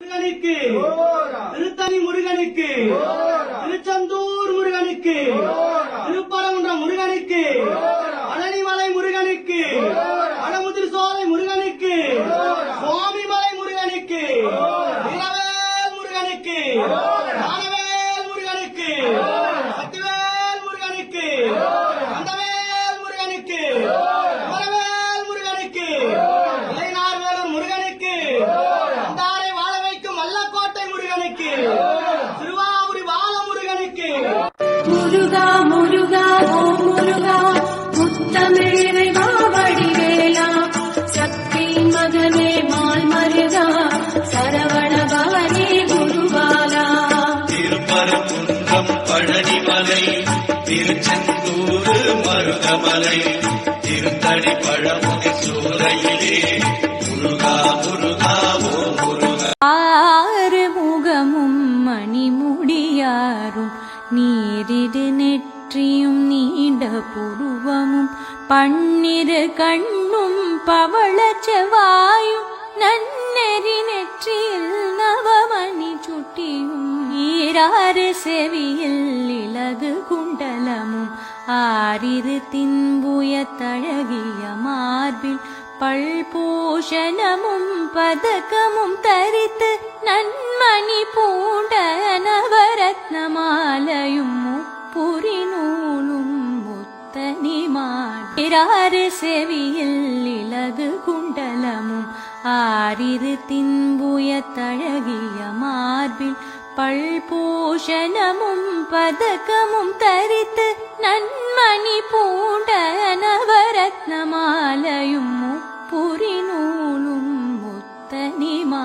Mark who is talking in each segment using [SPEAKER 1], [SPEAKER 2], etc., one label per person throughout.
[SPEAKER 1] முருகனுக்கு. திருத்தணி முருகனுக்கு. திருச்செந்தூர் முருகனுக்கு
[SPEAKER 2] ஓரா.
[SPEAKER 1] திருப்பரங்குன்றம் முருகனுக்கு
[SPEAKER 3] மருதமலை திருத்தடி பழமுதி சூறையிலே. முருகா முருகா ஓ முருகா.
[SPEAKER 4] ஆறு முகமும் மணிமுடியாரும் நீரிடு நெற்றியும் நீண்ட புருவமும் பன்னிரு கண்ணும் பவளச்சவாயும் நன்னெறி நெற்றியில் நவமணி சுட்டியும் ஈராறு செவியில் இலகு குண்டலமும் ஆரிரு தின்புய தழகிய மார்பில் பல்பூஷணமும் பதக்கமும் தரித்து நன்மணி பூண்ட நவரத்னமாலையும் முப்புரி நூலும் முத்தனிமாறு செவியில் இலகு குண்டலமும் ஆரிரு தின்புய தழகிய மார்பில் பல்பூஷணமும் பதக்கமும் தரித்து நன் பூண்ட நவரத்னமாலையும் முப்புரி நூலும் முத்தனிமா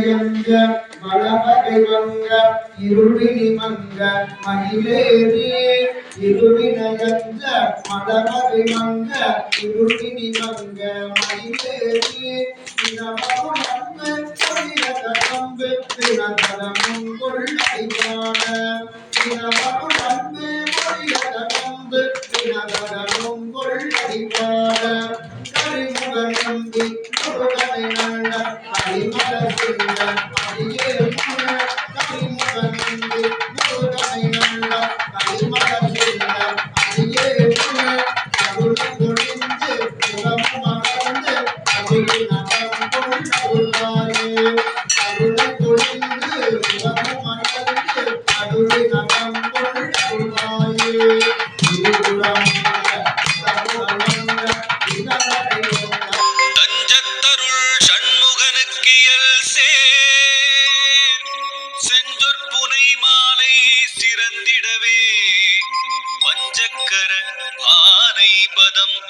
[SPEAKER 2] இருளினயங்க மலமகை வங்க இருளினி மங்க மயிலேறி இருளினயங்க மலமகை மங்க இருளினி மங்க மயிலேறி தினதரமும்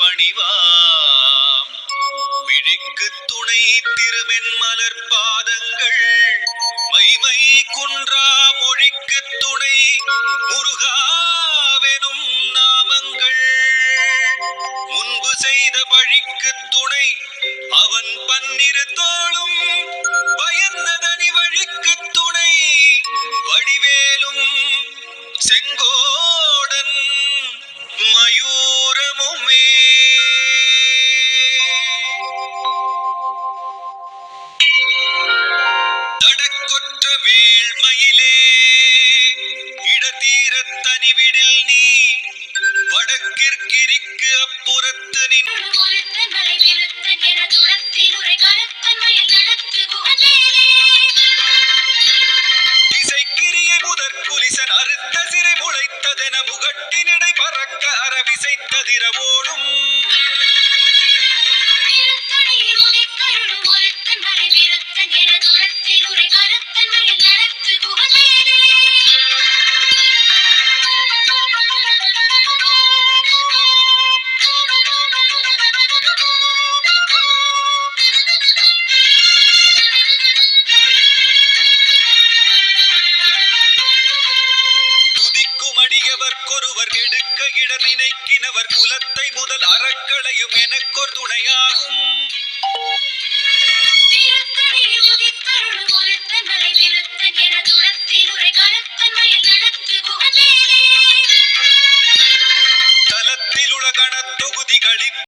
[SPEAKER 3] பணிவாம். விழிக்கு துணை திருமென்மலர் பாதங்கள் மைமை குன்றா மொழிக்கு துணை முருகாவெனும் செய்த வழிக்கு துணை. அவன் பன்னிரு தோளும் பயந்ததனி வழிக்கு துணை. வடிவேலும் செங்கோடன் மயூரமுமே. தடக்கொற்ற வேள்மையிலே இடதீரத் தனிவிடில் ಬಂದ ನೀನು
[SPEAKER 5] அவர் கெடுக்க இடர் நினைக்கினவர் குலத்தை முதல் அறக்களையும்
[SPEAKER 6] எனக்கொரு துணையாகும்.